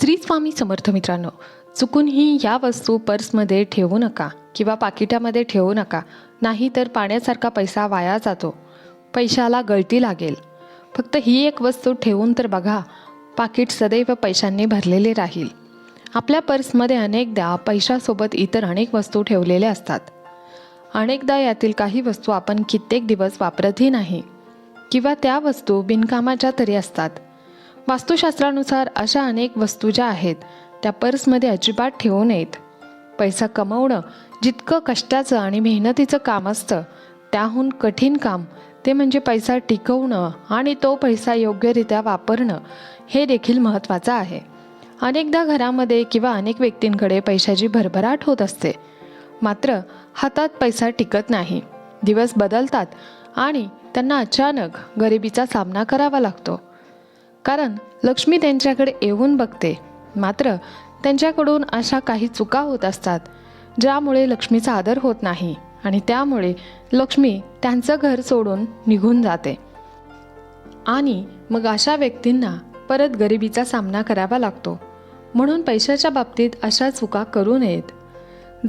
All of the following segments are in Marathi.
श्री स्वामी समर्थ मित्रांनो चुकूनही या वस्तू पर्समध्ये ठेवू नका किंवा पाकिटामध्ये ठेवू नका. नाही तर पाण्यासारखा पैसा वाया जातो. पैशाला गळती लागेल. फक्त ही एक वस्तू ठेवून तर बघा पाकिट सदैव पैशांनी भरलेले राहील. आपल्या पर्समध्ये अनेकदा पैशासोबत इतर अनेक वस्तू ठेवलेल्या असतात. अनेकदा यातील काही वस्तू आपण कित्येक दिवस वापरतही नाही किंवा त्या वस्तू बिनकामाच्या तरी असतात. वास्तुशास्त्रानुसार अशा अनेक वस्तू ज्या आहेत त्या पर्समध्ये अजिबात ठेवू नयेत. पैसा कमवणं जितकं कष्टाचं आणि मेहनतीचं काम असतं त्याहून कठीण काम ते म्हणजे पैसा टिकवणं आणि तो पैसा योग्यरित्या वापरणं हे देखील महत्त्वाचं आहे. अनेकदा घरामध्ये किंवा अनेक व्यक्तींकडे पैशाची भरभराट होत असते. मात्र हातात पैसा टिकत नाही. दिवस बदलतात आणि त्यांना अचानक गरिबीचा सामना करावा लागतो. कारण लक्ष्मी त्यांच्याकडे येऊन बघते. मात्र त्यांच्याकडून अशा काही चुका होत असतात ज्यामुळे लक्ष्मीचा आदर होत नाही आणि त्यामुळे लक्ष्मी त्यांचं घर सोडून निघून जाते. आणि मग अशा व्यक्तींना परत गरिबीचा सामना करावा लागतो. म्हणून पैशाच्या बाबतीत अशा चुका करू नयेत.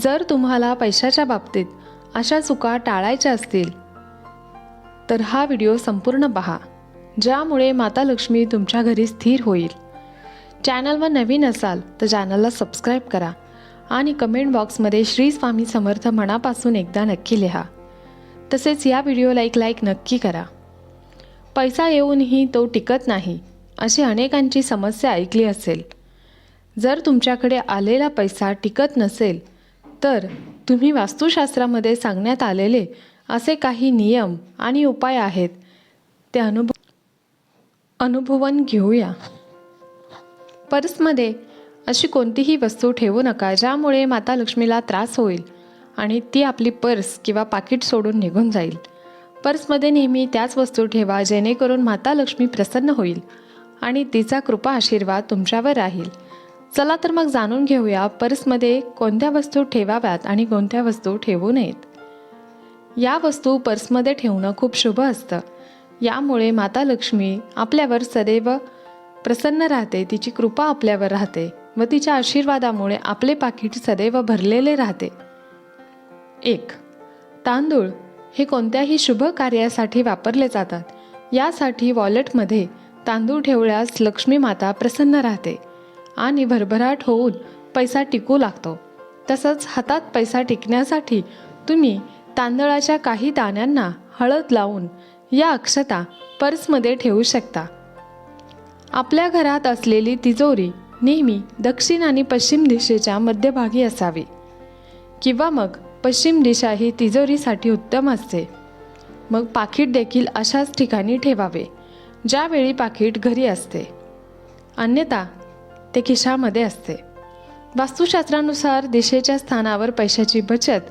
जर तुम्हाला पैशाच्या बाबतीत अशा चुका टाळायच्या असतील तर हा व्हिडिओ संपूर्ण पहा. ज्यामुळे माता लक्ष्मी तुमच्या घरी स्थिर होईल. चॅनलवर नवीन असाल तर चॅनलला सबस्क्राईब करा आणि कमेंट बॉक्समध्ये श्री स्वामी समर्थ मनापासून एकदा नक्की लिहा. तसेच या व्हिडिओला एक लाईक नक्की करा. पैसा येऊनही तो टिकत नाही अशी अनेकांची समस्या ऐकली असेल. जर तुमच्याकडे आलेला पैसा टिकत नसेल तर तुम्ही वास्तुशास्त्रामध्ये सांगण्यात आलेले असे काही नियम आणि उपाय आहेत. ते अनुभव अनुभवन घेऊया. पर्समध्ये अशी कोणतीही वस्तू ठेवू नका ज्यामुळे माता लक्ष्मीला त्रास होईल आणि ती आपली पर्स किंवा पाकिट सोडून निघून जाईल. पर्समध्ये नेहमी त्याच वस्तू ठेवा जेणेकरून माता लक्ष्मी प्रसन्न होईल आणि तिचा कृपा आशीर्वाद तुमच्यावर राहील. चला तर मग जाणून घेऊया पर्समध्ये कोणत्या वस्तू ठेवाव्यात आणि कोणत्या वस्तू ठेवू नयेत. या वस्तू पर्समध्ये ठेवणं खूप शुभ असतं. यामुळे माता लक्ष्मी आपल्यावर सदैव प्रसन्न राहते. तिची कृपा आपल्यावर राहते व तिच्या आशीर्वादामुळे आपले पाकिट सदैव भरलेले राहते. एक तांदूळ हे कोणत्याही शुभ कार्यासाठी वापरले जातात. यासाठी वॉलेटमध्ये तांदूळ ठेवल्यास लक्ष्मी माता प्रसन्न राहते आणि भरभराट होऊन पैसा टिकू लागतो. तसंच हातात पैसा टिकण्यासाठी तुम्ही तांदळाच्या काही दाण्यांना हळद लावून या अक्षता पर्समध्ये ठेवू शकता. आपल्या घरात असलेली तिजोरी नेहमी दक्षिण आणि पश्चिम दिशेच्या मध्यभागी असावी. किंवा मग पश्चिम दिशा ही तिजोरीसाठी उत्तम असते. मग पाकिट देखील अशाच ठिकाणी ठेवावे ज्यावेळी पाकिट घरी असते. अन्यथा ते खिशामध्ये असते. वास्तुशास्त्रानुसार दिशेच्या स्थानावर पैशाची बचत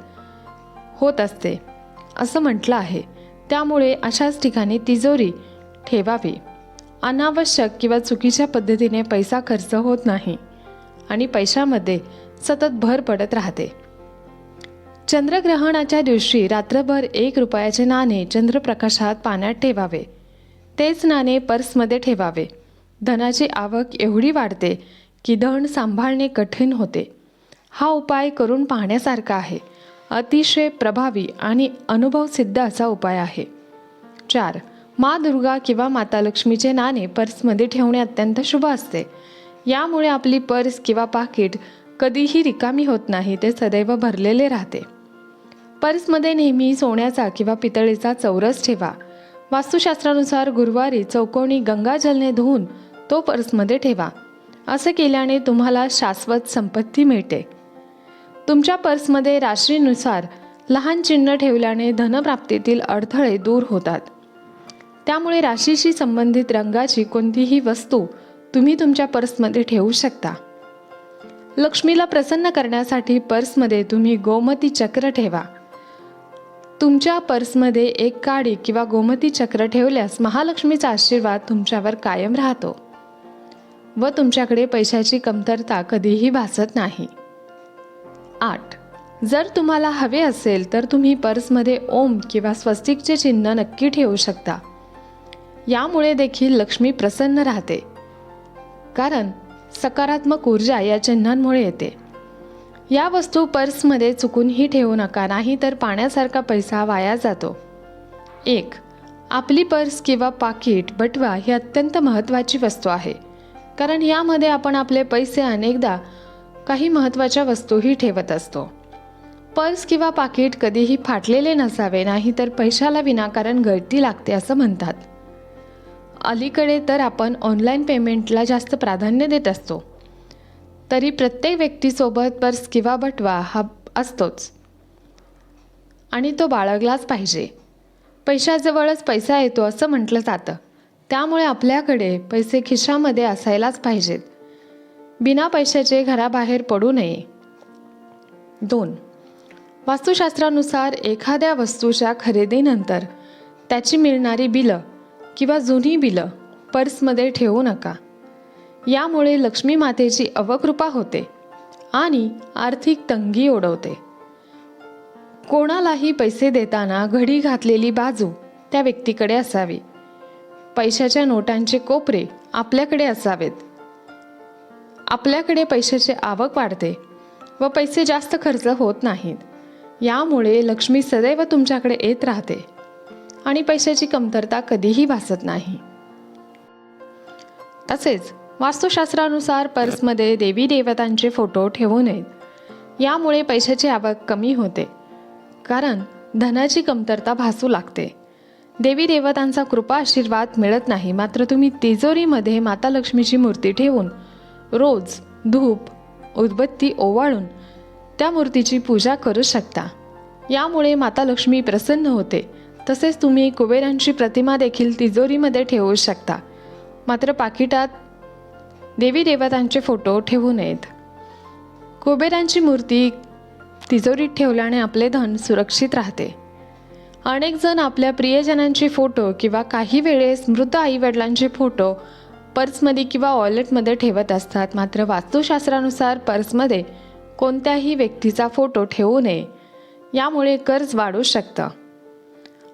होत असते असं म्हटलं आहे. त्यामुळे अशाच ठिकाणी तिजोरी ठेवावी. अनावश्यक किंवा चुकीच्या पद्धतीने पैसा खर्च होत नाही आणि पैशामध्ये सतत भर पडत राहते. चंद्रग्रहणाच्या दिवशी रात्रभर एक रुपयाचे नाणे चंद्रप्रकाशात पाण्यात ठेवावे. तेच नाणे पर्समध्ये ठेवावे. धनाची आवक एवढी वाढते की धन सांभाळणे कठीण होते. हा उपाय करून पाहण्यासारखा आहे. अतिशय प्रभावी आणि अनुभवसिद्ध असा उपाय आहे. चार. मा दुर्गा किंवा माता लक्ष्मीचे नाणे पर्समध्ये ठेवणे अत्यंत शुभ असते. यामुळे आपली पर्स किंवा पाकिट कधीही रिकामी होत नाही ते सदैव भरलेले राहते. पर्समध्ये नेहमी सोन्याचा किंवा पितळेचा चौरस ठेवा. वास्तुशास्त्रानुसार गुरुवारी चौकोनी गंगाजलने धुवून तो पर्समध्ये ठेवा. असं केल्याने तुम्हाला शाश्वत संपत्ती मिळते. तुमच्या पर्समध्ये राशीनुसार लहान चिन्ह ठेवल्याने धनप्राप्तीतील अडथळे दूर होतात. त्यामुळे राशीशी संबंधित रंगाची कोणतीही वस्तू तुम्ही तुमच्या पर्समध्ये ठेवू शकता. लक्ष्मीला प्रसन्न करण्यासाठी पर्समध्ये तुम्ही गोमती चक्र ठेवा. तुमच्या पर्समध्ये एक काडी किंवा गोमती चक्र ठेवल्यास महालक्ष्मीचा आशीर्वाद तुमच्यावर कायम राहतो. व तुमच्याकडे पैशाची कमतरता कधीही भासत नाही. आठ. जर तुम्हाला हवे असेल तर तुम्ही पर्समध्ये ओम किंवा स्वस्तिकचे चिन्ह नक्की ठेवू शकता. यामुळे देखील लक्ष्मी प्रसन्न राहते. कारण सकारात्मक ऊर्जा या चिन्हांमुळे येते. या वस्तू पर्समध्ये चुकूनही ठेवू नका नाही तर पाण्यासारखा पैसा वाया जातो. एक. आपली पर्स किंवा पाकिट बटवा ही अत्यंत महत्त्वाची वस्तू आहे. कारण यामध्ये आपण आपले पैसे अनेकदा काही महत्त्वाच्या वस्तूही ठेवत असतो. पर्स किंवा पाकिट कधीही फाटलेले नसावे नाही तर पैशाला विनाकारण गळती लागते असं म्हणतात. अलीकडे तर आपण ऑनलाईन पेमेंटला जास्त प्राधान्य देत असतो. तरी प्रत्येक व्यक्तीसोबत पर्स किंवा बटवा हा असतोच. आणि तो बाळगलाच पाहिजे. पैशाजवळच पैसा येतो असं म्हटलं जातं. त्यामुळे आपल्याकडे पैसे खिशामध्ये असायलाच पाहिजेत. बिना पैशाचे घराबाहेर पडू नये. दोन. वास्तुशास्त्रानुसार एखाद्या वस्तूच्या खरेदीनंतर त्याची मिळणारी बिलं किंवा जुनी बिलं पर्समध्ये ठेवू नका. यामुळे लक्ष्मी मातेची अवकृपा होते आणि आर्थिक तंगी ओढवते. कोणालाही पैसे देताना घडी घातलेली बाजू त्या व्यक्तीकडे असावी. पैशाच्या नोटांचे कोपरे आपल्याकडे असावेत. आपल्याकडे पैशाची आवक वाढते व पैसे जास्त खर्च होत नाहीत. यामुळे लक्ष्मी सदैव तुमच्याकडे येत राहते आणि पैशाची कमतरता कधीही भासत नाही. तसेच वास्तुशास्त्रानुसार पर्समध्ये देवी देवतांचे फोटो ठेवू नयेत. यामुळे पैशाची आवक कमी होते. कारण धनाची कमतरता भासू लागते. देवी देवतांचा कृपा आशीर्वाद मिळत नाही. मात्र तुम्ही तिजोरीमध्ये माता लक्ष्मीची मूर्ती ठेवून रोज धूप उदबत्ती ओवाळून त्या मूर्तीची पूजा करू शकता. यामुळे माता लक्ष्मी प्रसन्न होते. तसेच तुम्ही कुबेरांची प्रतिमा देखील तिजोरीमध्ये ठेवू शकता. मात्र पाकिटात देवी देवतांचे फोटो ठेवू नयेत. कुबेरांची मूर्ती तिजोरीत ठेवल्याने आपले धन सुरक्षित राहते. अनेक जण आपल्या प्रियजनांचे फोटो किंवा काही वेळेस मृत आईवडिलांचे फोटो पर्समध्ये किंवा वॉलेटमध्ये ठेवत असतात. मात्र वास्तुशास्त्रानुसार पर्समध्ये कोणत्याही व्यक्तीचा फोटो ठेवू नये. यामुळे कर्ज वाढू शकतं.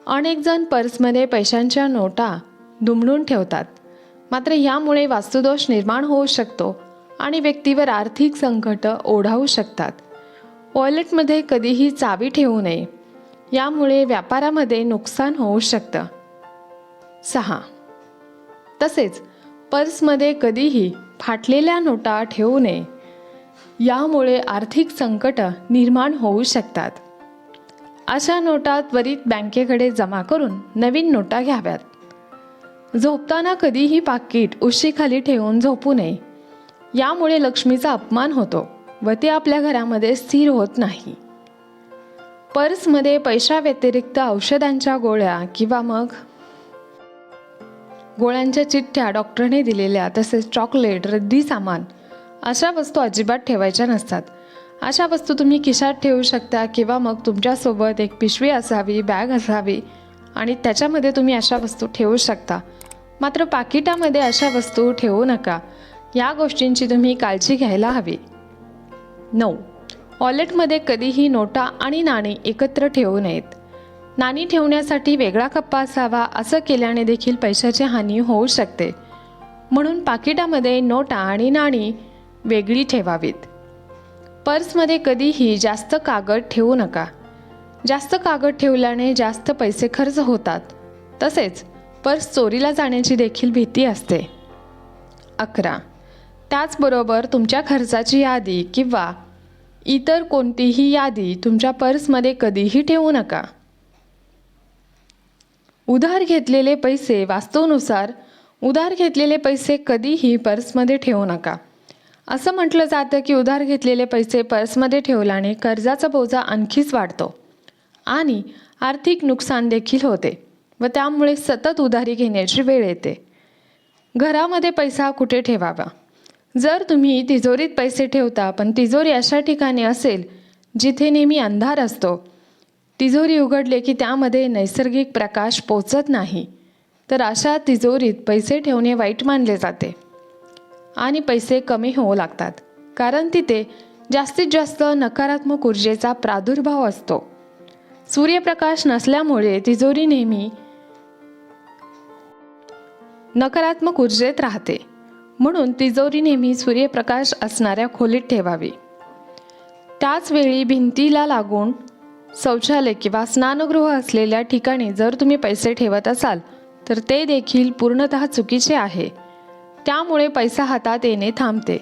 अनेक जण पर्समध्ये पैशांच्या नोटा दुमडून ठेवतात. मात्र यामुळे वास्तुदोष निर्माण होऊ शकतो आणि व्यक्तीवर आर्थिक संकट ओढावू शकतात. वॉलेटमध्ये कधीही चावी ठेवू नये. यामुळे व्यापारामध्ये नुकसान होऊ शकतं. सहा. तसेच पर्समध्ये कधीही फाटलेल्या नोटा ठेवू नये. यामुळे आर्थिक संकट निर्माण होऊ शकतात. अशा नोटा त्वरित बँकेकडे जमा करून नवीन नोटा घ्याव्यात. झोपताना कधीही पाकिट उशीखाली ठेवून झोपू नये. यामुळे लक्ष्मीचा अपमान होतो व ते आपल्या घरामध्ये स्थिर होत नाही. पर्समध्ये पैशाव्यतिरिक्त औषधांच्या गोळ्या किंवा मग गोळ्यांच्या चिठ्ठ्या डॉक्टरने दिलेल्या तसेच चॉकलेट रद्दी सामान अशा वस्तू अजिबात ठेवायच्या नसतात. अशा वस्तू तुम्ही खिशात ठेवू शकता किंवा मग तुमच्यासोबत एक पिशवी असावी बॅग असावी आणि त्याच्यामध्ये तुम्ही अशा वस्तू ठेवू शकता. मात्र पाकिटामध्ये अशा वस्तू ठेवू नका. या गोष्टींची तुम्ही काळजी घ्यायला हवी. नऊ. वॉलेटमध्ये कधीही नोटा आणि नाणी एकत्र ठेवू नयेत. नाणी ठेवण्यासाठी वेगळा कप्पा असावा असं केल्याने देखील पैशाची हानी होऊ शकते. म्हणून पाकिटामध्ये नोटा आणि नाणी वेगळी ठेवावीत. पर्समध्ये कधीही जास्त कागद ठेवू नका. जास्त कागद ठेवल्याने जास्त पैसे खर्च होतात. तसेच पर्स चोरीला जाण्याची देखील भीती असते. अकरा. त्याचबरोबर तुमच्या खर्चाची यादी किंवा इतर कोणतीही यादी तुमच्या पर्समध्ये कधीही ठेवू नका. उधार घेतलेले पैसे वास्तूनुसार उधार घेतलेले पैसे कधीही पर्समध्ये ठेवू नका. असं म्हटलं जातं की उधार घेतलेले पैसे पर्समध्ये ठेवल्याने कर्जाचा बोजा आणखीच वाढतो आणि आर्थिक नुकसान देखील होते व त्यामुळे सतत उधारी घेण्याची वेळ येते. घरामध्ये पैसा कुठे ठेवावा? जर तुम्ही तिजोरीत पैसे ठेवता पण तिजोरी अशा ठिकाणी असेल जिथे नेहमी अंधार असतो तिजोरी उघडले की त्यामध्ये नैसर्गिक प्रकाश पोचत नाही. तर अशा तिजोरीत पैसे ठेवणे वाईट मानले जाते. आणि पैसे कमी होऊ लागतात. कारण तिथे जास्तीत जास्त नकारात्मक ऊर्जेचा प्रादुर्भाव असतो. सूर्यप्रकाश नसल्यामुळे तिजोरी नेहमी नकारात्मक ऊर्जेत राहते. म्हणून तिजोरी नेहमी सूर्यप्रकाश असणाऱ्या खोलीत ठेवावी. त्याच वेळी भिंतीला लागून शौचालय किंवा स्नानगृह असलेल्या ठिकाणी जर तुम्ही पैसे ठेवत असाल तर ते देखील पूर्णतः चुकीचे आहे. त्यामुळे पैसा हातात येणे थांबते.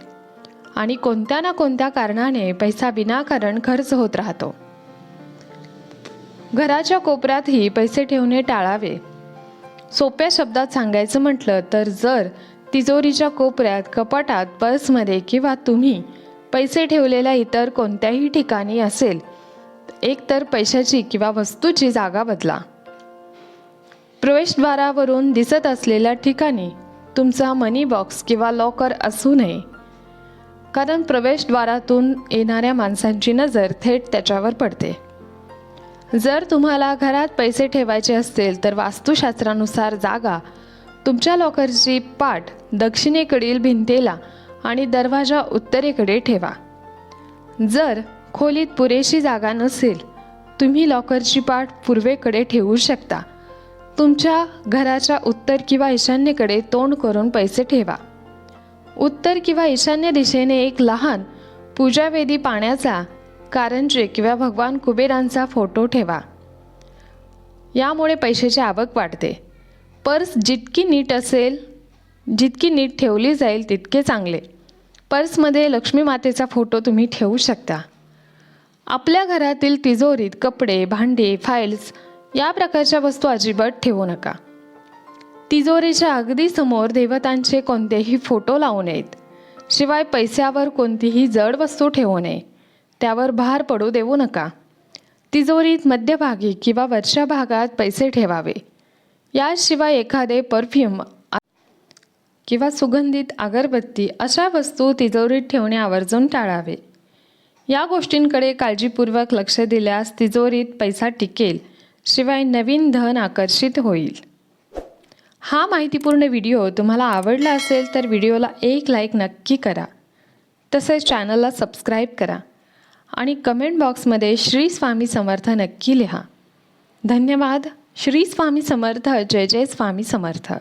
आणि कोणत्या ना कोणत्या कारणाने पैसा विनाकारण खर्च होत राहतो. घराच्या कोपऱ्यातही पैसे ठेवणे टाळावे. सोप्या शब्दात सांगायचं म्हटलं तर जर तिजोरीच्या कोपऱ्यात कपाटात पर्समध्ये किंवा तुम्ही पैसे ठेवलेल्या इतर कोणत्याही ठिकाणी असेल एकतर पैशाची किंवा वस्तूची जागा बदला. प्रवेशद्वारावरून दिसत असलेल्या ठिकाणी तुमचा मनी बॉक्स किंवा लॉकर असू नये. कारण प्रवेशद्वारातून येणाऱ्या माणसांची नजर थेट त्याच्यावर पडते. जर तुम्हाला घरात पैसे ठेवायचे असतील तर वास्तुशास्त्रानुसार जागा तुमच्या लॉकरची पाठ दक्षिणेकडील भिंतीला आणि दरवाजा उत्तरेकडे ठेवा. जर खोलीत पुरेशी जागा नसेल तुम्ही लॉकरची पाठ पूर्वेकडे ठेवू शकता. तुमच्या घराच्या उत्तर किंवा ईशान्येकडे तोंड करून पैसे ठेवा. उत्तर किंवा ईशान्य दिशेने एक लहान पूजावेदी पाण्याचा कारंजे किंवा भगवान कुबेरांचा फोटो ठेवा. यामुळे पैशाची आवक वाढते. पर्स जितकी नीट असेल जितकी नीट ठेवली जाईल तितके चांगले. पर्समध्ये लक्ष्मी मातेचा फोटो तुम्ही ठेवू शकता. आपल्या घरातील तिजोरीत कपडे भांडी फाईल्स या प्रकारच्या वस्तू अजिबात ठेवू नका. तिजोरीच्या अगदी समोर देवतांचे कोणतेही फोटो लावू नयेत. शिवाय पैशावर कोणतीही जड वस्तू ठेवू नये. त्यावर भार पडू देऊ नका. तिजोरीत मध्यभागी किंवा वरच्या भागात पैसे ठेवावे. याशिवाय एखादे परफ्यूम किंवा सुगंधित अगरबत्ती अशा वस्तू तिजोरीत ठेवणे आवर्जून टाळावे. या गोष्टींकडे काळजीपूर्वक लक्ष दिल्यास तिजोरीत पैसा टिकेल शिवाय नवीन धन आकर्षित होईल. हा माहितीपूर्ण व्हिडिओ तुम्हाला आवडला असेल तर व्हिडिओला एक लाईक नक्की करा. तसेच चॅनलला सबस्क्राईब करा आणि कमेंट बॉक्समध्ये श्री स्वामी समर्थ नक्की लिहा. धन्यवाद. श्री स्वामी समर्थ. जय जय स्वामी समर्थ.